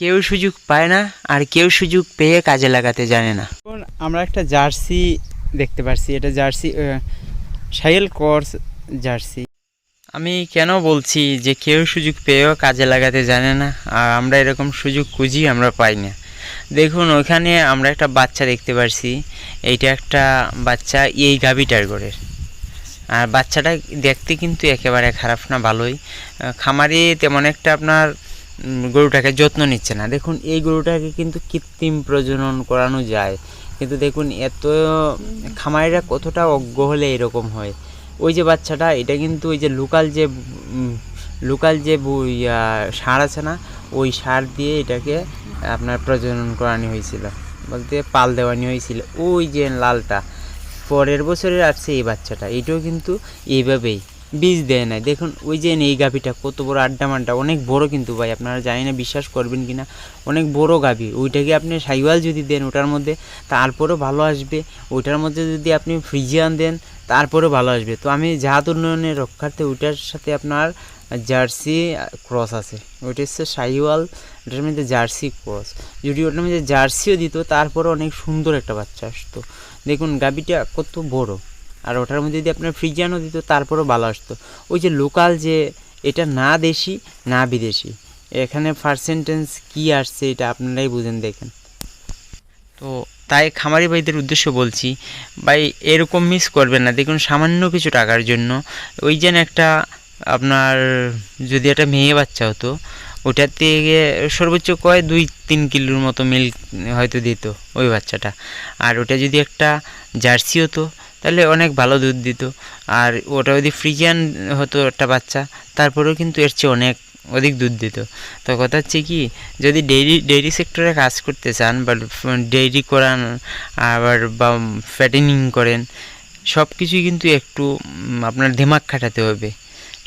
কেউ সুযোগ পায় না আর কেউ সুযোগ পেয়ে কাজে লাগাতে জানে না। এখন আমরা একটা জার্সি দেখতে পারছি। এটা জার্সি সাইল কোর্স জার্সি। আমি কেন বলছি যে কেউ সুযোগ পেয়েও কাজে লাগাতে জানে না আর আমরা এরকম সুযোগ খুঁজি আমরা পাই না। দেখুন ওখানে আমরা একটা বাচ্চা দেখতে পারছি। এইটা একটা বাচ্চা এই গাভিটার গড়ের আর বাচ্চাটা দেখতে কিন্তু একেবারে খারাপ না ভালোই। খামারে তেমন একটা আপনার গরুটাকে যত্ন নিচ্ছে না। দেখুন, এই গরুটাকে কিন্তু কৃত্রিম প্রজনন করানো যায়। কিন্তু দেখুন, এত খামারিরা কতটা অজ্ঞ হলে এরকম হয়। ওই যে বাচ্চাটা, এটা কিন্তু ওই যে লোকাল যে লোকাল যে সার আছে না, ওই সার দিয়ে এটাকে আপনার প্রজনন করানো হয়েছিল। বলতে পাল দেওয়ানি হয়েছিল। ওই যে লালটা, পরের বছরের আসছে এই বাচ্চাটা। এটাও কিন্তু এইভাবেই। বীজ দেয় না। দেখুন, ওই যে এই গাভিটা কত বড় আড্ডা মাড্ডা, অনেক বড় কিন্তু ভাই, আপনারা জানি না, বিশ্বাস করবেন কি না অনেক বড় গাভি। ওইটাকে আপনি সাইওয়াল যদি দেন, ওটার মধ্যে তারপরেও ভালো আসবে, ওইটার মধ্যে যদি আপনি ফ্রিজিয়ান দেন, তারপরেও ভালো আসবে। তো আমি জাহাত উন্নয়নের রক্ষার্থে ওইটার সাথে আপনার জার্সি ক্রস আছে। ওইটা হচ্ছে সাইওয়াল, ওটার মধ্যে জার্সি ক্রস। যদি ওটার মধ্যে জার্সিও দিত তারপরে অনেক সুন্দর একটা বাচ্চা আসতো। দেখুন গাবিটা কত বড়। আর ওটার মধ্যে যদি আপনার ফ্রিজিয়ানও দিত, তারপরেও ভালো আসতো। ওই যে লোকাল যে, এটা না দেশি, না বিদেশি। এখানে পার্সেন্টেজ কি আসছে, এটা আপনারাই বুঝেন, দেখেন। তো তাই খামারি ভাইদের উদ্দেশ্য বলছি, ভাই এরকম মিস করবেন না। দেখুন, সামান্য কিছু টাকার জন্য ওই যেন একটা আপনার যদি একটা মেয়ে বাচ্চা হতো, ওটার থেকে সর্বোচ্চ কয় দুই তিন কিলোর মতো মিল্ক হয়তো দিত ওই বাচ্চাটা। আর ওটা যদি একটা জার্সি হতো তাহলে অনেক ভালো দুধ দিত। আর ওটা যদি ফ্রিজিয়ান হতো একটা বাচ্চা তারপরেও কিন্তু এর চেয়ে অনেক অধিক দুধ দিত। তো কথা হচ্ছে কি যদি ডেইরি ডেইরি সেক্টরে কাজ করতে চান বা ডেইরি করান আবার বা ফ্যাটেনিং করেন সব কিছুই কিন্তু একটু আপনার দিমাগ খাটাতে হবে।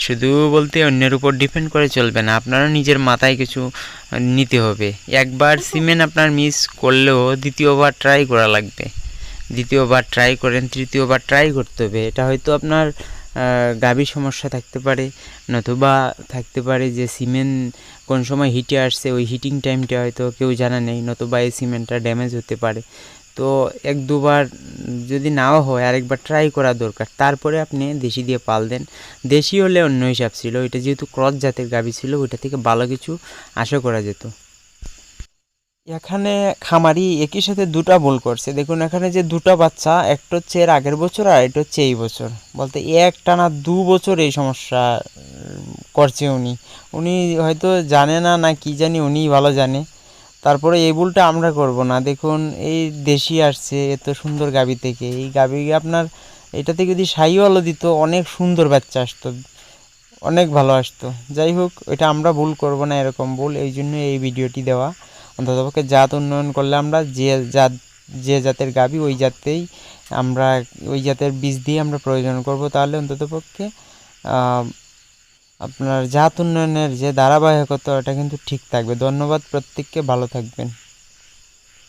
শুধু বলতে অন্যের উপর ডিপেন্ড করে চলবে না আপনারও নিজের মাথায় কিছু নিতে হবে। একবার সিমেন্ট আপনার মিস করলেও দ্বিতীয়বার ট্রাই করা লাগবে। দ্বিতীয়বার ট্রাই করেন, তৃতীয়বার ট্রাই করতে হবে। এটা হয়তো আপনার গাভীর সমস্যা থাকতে পারে, নতুবা থাকতে পারে যে সিমেন্ট কোন সময় হিটে আসছে, ওই হিটিং টাইমটা হয়তো কেউ জানা নেই, নতুবা এই সিমেন্টটা ড্যামেজ হতে পারে। তো এক দুবার যদি নাও হয়, আরেকবার ট্রাই করা দরকার। তারপরে আপনি দেশি দিয়ে পাল দেন। দেশি হলে অন্য হিসাব ছিল এটা যেহেতু ক্রস জাতের গাভী ছিল, ওইটা থেকে ভালো কিছু আশা করা যেত। এখানে খামারি একই সাথে দুটা ভুল করছে। দেখুন, এখানে যে দুটা বাচ্চা, একটা হচ্ছে এর আগের বছর আর এটা হচ্ছে এই বছর। বলতে এক টানা দু বছর এই সমস্যা করছে উনি। উনি হয়তো জানে না না কি জানি, উনিই ভালো জানে। তারপরে এই ভুলটা আমরা করব না। দেখুন, এই দেশি আসছে এত সুন্দর গাবি থেকে। এই গাবি আপনার এটা থেকে যদি সাইওয়ালও দিত, অনেক সুন্দর বাচ্চা আসতো, অনেক ভালো আসতো। যাই হোক, এটা আমরা ভুল করব না এরকম ভুল। এই জন্য এই ভিডিওটি দেওয়া। অন্ততপক্ষে জাত উন্নয়ন করলে আমরা যে জাত, যে জাতের গাবি ওই জাতেই আমরা, ওই জাতের বীজ দিয়ে আমরা প্রয়োজন করব। তাহলে অন্ততপক্ষে আপনার জাত উন্নয়নের যে ধারাবাহিকতা, ওটা কিন্তু ঠিক থাকবে। ধন্যবাদ, প্রত্যেককে ভালো থাকবেন।